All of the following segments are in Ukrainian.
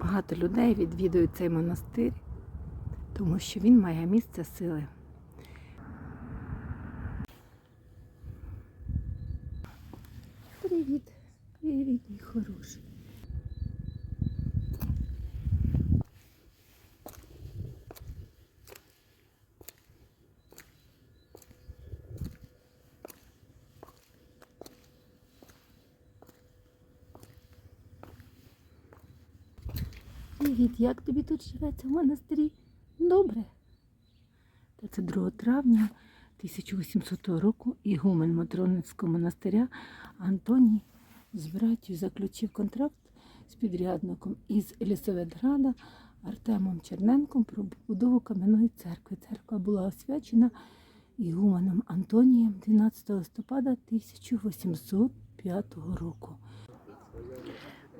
Багато людей відвідують цей монастир, тому що він має місце сили. Привіт, привіт, мій хороший. Привіт, як тобі тут живеться в монастирі? Добре. Та це 2 травня 1800 року ігумен Матронинського монастиря Антоній з братів заключив контракт з підрядником із Елісаветграда Артемом Черненком про побудову кам'яної церкви. Церква була освячена ігуменом Антонієм 12 листопада 1805 року.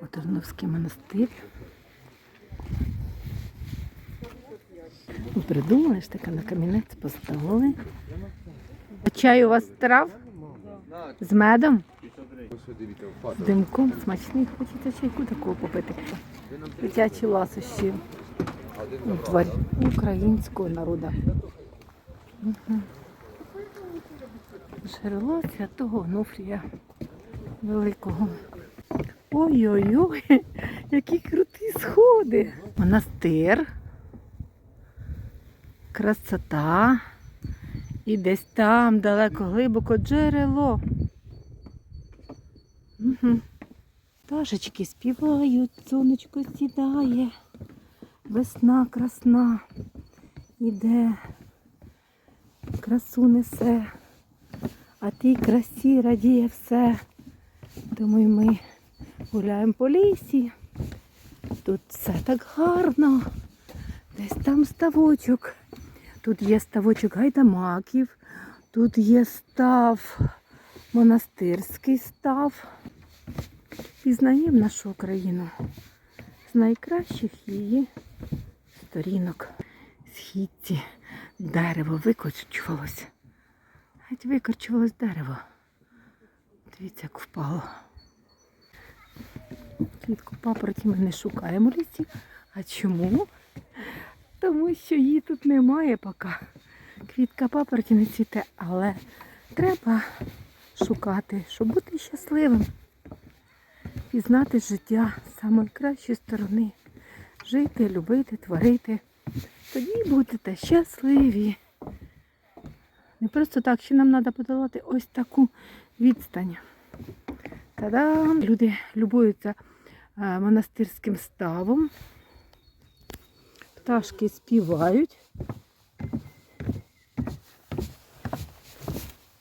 Матерновський монастир. Ж таке на камінець поставили. Чай у вас трав? З медом? З димком смачний. Хочеться чайку такого попити. Дитячі ласощі ну, тварь українського народу. Мгм. Джерело святого Онуфрія Великого. Ой-ой-ой, які круті сходи. Монастир. Красота. І десь там далеко глибоко джерело. Угу. Пташечки співають, сонечко сідає. Весна красна іде, красу несе, а тій красі радіє все. Тому й ми гуляємо по лісі. Тут все так гарно. Десь там ставочок. Тут є ставочок гайдамаків, тут є став, монастирський став. Пізнаємо нашу Україну з найкращих її сторінок. Східці дерево викорчувалося. Геть викорчувалось дерево. Дивіться, як впало. Квітку папороті ми не шукаємо лісі. А чому? Тому що її тут немає поки. Квітка папороті не цвіте, але треба шукати, щоб бути щасливим. Пізнати життя з самої кращої сторони. Жити, любити, творити. Тоді будете щасливі. Не просто так, ще нам треба подолати ось таку відстань. Та-дам! Люди любуються е, монастирським ставом. Пташки співають.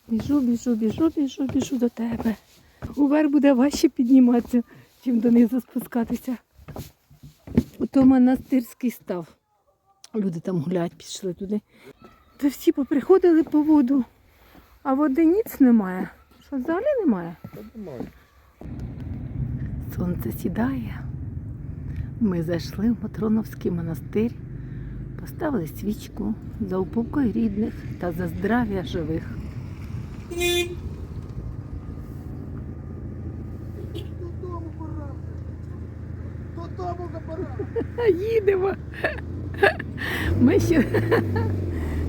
Біжу, біжу, біжу, біжу, біжу до тебе. Уверх буде важче підніматися, чим донизу спускатися. Ото монастирський став. Люди там гулять, пішли туди. Та всі поприходили по воду, а води ніц немає. Що взагалі немає? Сонце сідає. Ми зайшли в Матроновський монастир, поставили свічку за упокой рідних та за здрав'я живих. Додому пора. Додому пора. Їдемо. Ми ще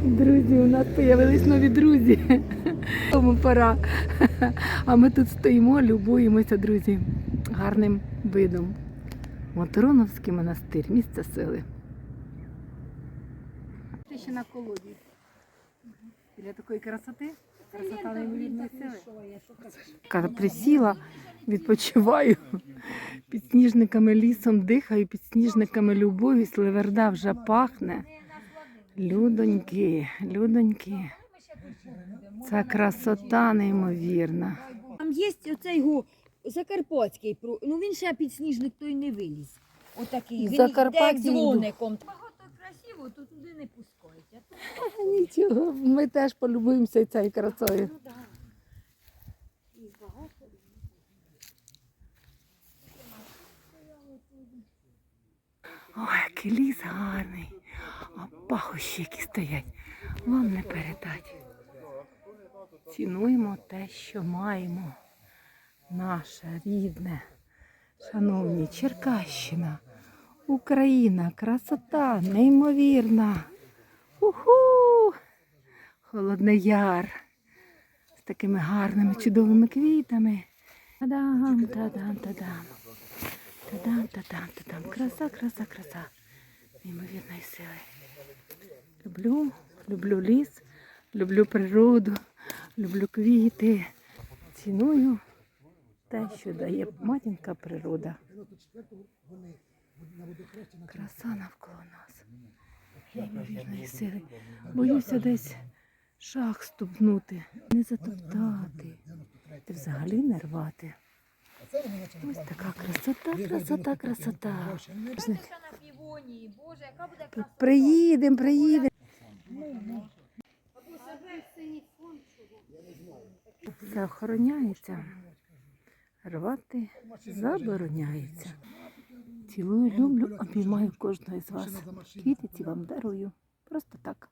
друзі, у нас з'явились нові друзі. Тому пора. А ми тут стоїмо, любуємося, друзі, гарним видом. Мотороновський монастир, місце сили. Ти ще на колоді. Біля такої красоти. Красота неймовірної сили. Присіла, відпочиваю. Під сніжниками лісом дихаю, під сніжниками любові, сливерда вже пахне. Людоньки, людоньки. Це красота неймовірна. Там є оцей го Закарпатський, про- ну він ще підсніжник той не виліз. Отакий, він йду. дзвоником. Багато красиво, то туди не пускають. А тут Нічого, ми теж полюбуємося цією красою. ну, да. І багато. Ой, який ліс гарний. А пахощі, які стоять, вам не передать. Цінуємо те, що маємо. Наше рідне, шановні, Черкащина. Україна, красота, неймовірна. Уху! Холодний яр з такими гарними чудовими квітами. Та-дам, та-дам, та-дам. Та-дам, та-дам, та-дам. Краса, краса, краса. Неймовірної сили. Люблю, люблю ліс, люблю природу, люблю квіти. Ціную те, що дає матінка природа. Краса навколо нас. Неймовірної сили. Боюся десь шах ступнути, не затоптати, та взагалі не рвати. Ось така красота, красота, красота. приїдемо, приїдемо. Це охороняється. Рвати забороняється. Цілую, люблю, обіймаю кожного із вас. Квіти ці вам дарую. Просто так.